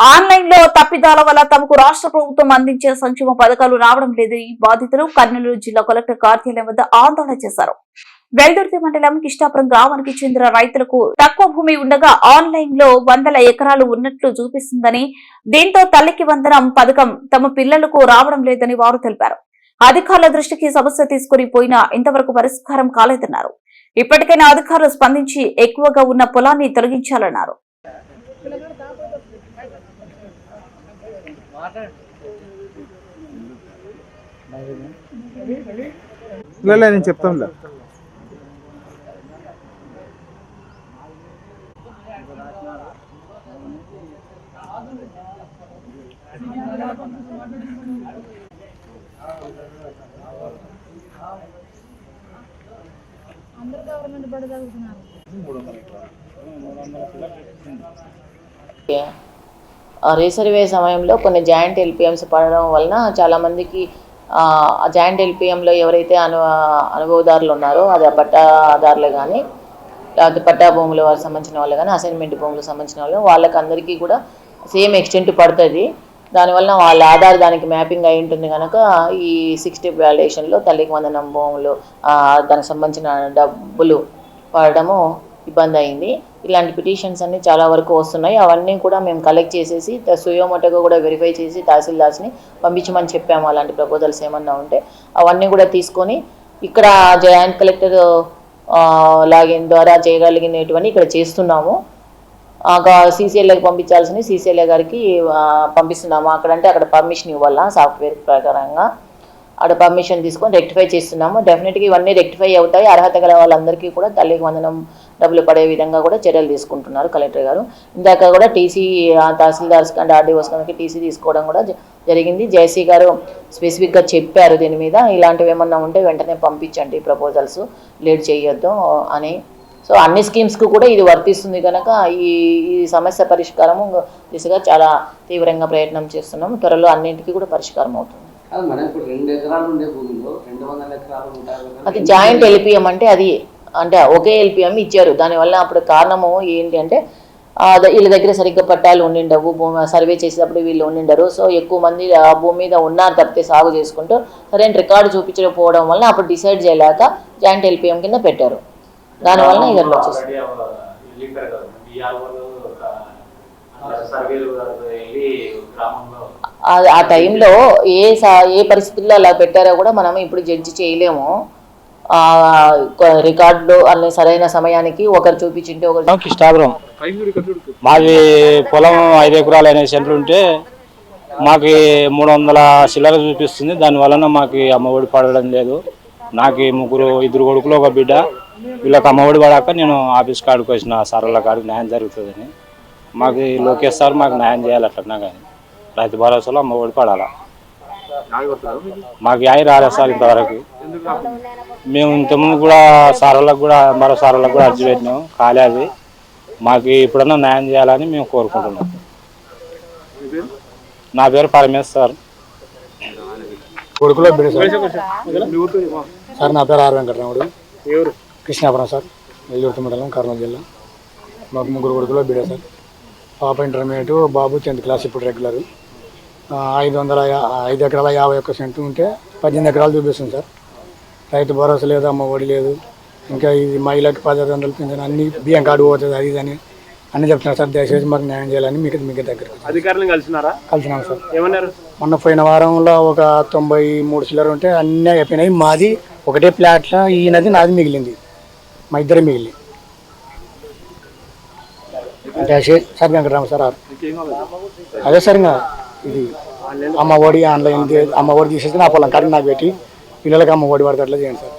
ఆన్లైన్లో తప్పిదాల వల్ల తమకు రాష్ట్ర ప్రభుత్వం అందించే సంక్షేమ పథకాలు రావడం లేదని బాధితులు కర్నూలు జిల్లా కలెక్టర్ కార్యాలయం వద్ద ఆందోళన చేశారు. వెల్దుర్తి మండలం కిష్టాపురం గ్రామానికి చెందిన రైతులకు తక్కువ భూమి ఉండగా ఆన్లైన్లో వందల ఎకరాలు ఉన్నట్లు చూపిస్తుందని దీంతో తల్లికి వందనం పథకం తమ పిల్లలకు రావడం లేదని వారు తెలిపారు. అధికారుల దృష్టికి సమస్య తీసుకుని పోయినా ఇంతవరకు పరిష్కారం కాలేదన్నారు. ఇప్పటికైనా అధికారులు స్పందించి ఎక్కువగా ఉన్న పొలాన్ని తొలగించాలన్నారు. లేదు నేను చెప్తాంలే అందరు గవర్నమెంట్ బడి చదువుతున్నారు రీసర్వే సమయంలో కొన్ని జాయింట్ ఎల్పిఎంస్ పడడం వలన చాలామందికి ఆ జాయింట్ ఎల్పిఎంలో ఎవరైతే అను అనుభవదారులు ఉన్నారో అది ఆ పట్టాదారులే కానీ లేకపోతే పట్టా భూముల వారికి సంబంధించిన వాళ్ళు కానీ అసైన్మెంట్ భూములకు సంబంధించిన వాళ్ళు వాళ్ళకి అందరికీ కూడా సేమ్ ఎక్స్టెంట్ పడుతుంది. దానివల్ల వాళ్ళ ఆధార్ దానికి మ్యాపింగ్ అయి ఉంటుంది కనుక ఈ సిక్స్టీ వ్యాల్యుయేషన్లో తల్లికి వందనం భూములు దానికి సంబంధించిన డబ్బులు పడడము ఇబ్బంది అయింది ఇలాంటి పిటిషన్స్ అన్ని చాలా వరకు వస్తున్నాయి. అవన్నీ కూడా మేము కలెక్ట్ చేసేసి సుయోమోటోగా కూడా వెరిఫై చేసి తహసీల్దార్స్ని పంపించమని చెప్పాము. అలాంటి ప్రపోజల్స్ ఏమన్నా ఉంటే అవన్నీ కూడా తీసుకొని ఇక్కడ జాయింట్ కలెక్టర్ లాగిన్ ద్వారా చేయగలిగినటువంటి ఇక్కడ చేస్తున్నాము. సీసీఎల్ఏకి పంపించాల్సిన సీసీఎల్ఏ గారికి పంపిస్తున్నాము పంపిస్తున్నాము. అక్కడంటే అక్కడ పర్మిషన్ ఇవ్వాలా సాఫ్ట్వేర్ ప్రకారంగా. ఆడ పర్మిషన్ తీసుకొని రెక్టిఫై చేస్తున్నాము. డెఫినెట్గా ఇవన్నీ రెక్టిఫై అవుతాయి. అర్హత గల వాళ్ళందరికీ కూడా తల్లికి వందనం డబ్బులు పడే విధంగా కూడా చర్యలు తీసుకుంటున్నారు కలెక్టర్ గారు. ఇందాక కూడా టీసీ తహసీల్దార్స్ కానీ ఆర్డీఓస్ కనుక టీసీ తీసుకోవడం కూడా జరిగింది. జేసీ గారు స్పెసిఫిక్గా చెప్పారు దీని మీద. ఇలాంటివి ఏమన్నా ఉంటే వెంటనే పంపించండి ప్రపోజల్స్ లేట్ చేయొద్దు అని. సో అన్ని స్కీమ్స్కు కూడా ఇది వర్తిస్తుంది కనుక ఈ ఈ సమస్య పరిష్కారము దిశగా చాలా తీవ్రంగా ప్రయత్నం చేస్తున్నాము. త్వరలో అన్నింటికీ కూడా పరిష్కారం అవుతుంది. అది జాయింట్ ఎల్పిఎం అంటే అది అంటే ఒకే ఎల్పిఎం ఇచ్చారు. దానివల్ల అప్పుడు కారణము ఏంటి అంటే వీళ్ళ దగ్గర సరిగ్గా పట్టాలు ఉండిండవు భూమి సర్వే చేసేటప్పుడు వీళ్ళు ఉండిండరు. సో ఎక్కువ మంది ఆ భూమి మీద ఉన్నారు తప్పితే సాగు చేసుకుంటూ సరైన రికార్డు చూపించకపోవడం వల్ల అప్పుడు డిసైడ్ చేయలేక జాయింట్ ఎల్పిఎం కింద పెట్టారు. దానివల్ల ఇద్దరు వచ్చేసింది బిఆర్ఓలు సర్వేలు వెళ్ళి గ్రామంలో ఆ- టైంలో ఏ సా- ఏ పరిస్థితుల్లో అలా పెట్టారో కూడా మనం ఇప్పుడు జడ్జి చేయలేము. రికార్డు కొ- రికార్డులు అన్ని సరైన సమయానికి ఒకరు చూపించింటే ఒకరు కిష్టాపురం మాది పొలం ఐదు ఎకరాలు అనే సెంటర్ ఉంటే మాకు మూడు వందల చిల్లర చూపిస్తుంది. దాని వలన మాకు అమ్మఒడి పడడం లేదు. నాకు ముగ్గురు ఇద్దరు కొడుకులు ఒక బిడ్డ. వీళ్ళకి అమ్మఒడి పడాక నేను ఆఫీస్ కాడికి వచ్చిన సరళ కాడికి న్యాయం జరుగుతుందని. మాకు లోకేష్ సార్ మాకు న్యాయం చేయాలి అట్లన్నా కానీ. రైతు భరోసాలో అమ్మఒడి పడాలా మాకు? యాయి రాలేదు సార్ ఇంతవరకు. మేము ఇంతకుముందు కూడా సార్లకు కూడా మరో సార్లకు కూడా అర్జీ పెట్టినాం కాలేదు మాకు ఇప్పుడన్నా న్యాయం చేయాలని మేము కోరుకుంటున్నాం. నా పేరు పరమేశ్వర్ సార్. కొడుకులో సార్. సార్ నా పేరు ఆర్ వెంకటరాముడు. కృష్ణాపురం సార్ వెల్లుర్తి మండలం కర్నూలు జిల్లా. మాకు ముగ్గురు కొడుకులో బిడ్డ సార్. పాప ఇంటర్మీడియట్ బాబు టెన్త్ క్లాస్ ఇప్పుడు రెగ్యులర్. ఐదు వందల ఐదు ఎకరాల యాభై ఒక్క సెంటు ఉంటే పద్దెనిమిది ఎకరాలు చూపిస్తుంది సార్. రైతు భరోసా లేదు అమ్మ ఒడి లేదు. ఇంకా ఇది మహిళకి పదహారు వందలు పింఛన్ అన్ని బియ్యం కార్డు పోతుంది అది ఇది అని అన్ని చెప్తున్నారు సార్. దయచేసి మాకు న్యాయం చేయాలని మీకు మీకు దగ్గర అధికారులను కలిసినారా? కలిసినాం సార్. ఏమన్నారు? మొన్న పోయిన వారంలో ఒక తొంభై మూడు చిల్లర ఉంటే అన్నీ అయిపోయినాయి. మాది ఒకటే ప్లాట్లో ఈయనది నాది మిగిలింది. మా ఇద్దరే మిగిలి అశే- సార్ వెంకటరామ సార్. అదే సార్ ఇంకా ఇది. అమ్మ ఒడి ఆన్లైన్ అమ్మ ఒడి తీసేసి నా పొలం కాడికి నాకు పెట్టి పిల్లలకి అమ్మ ఒడి పడితే అట్లా చేయండి సార్.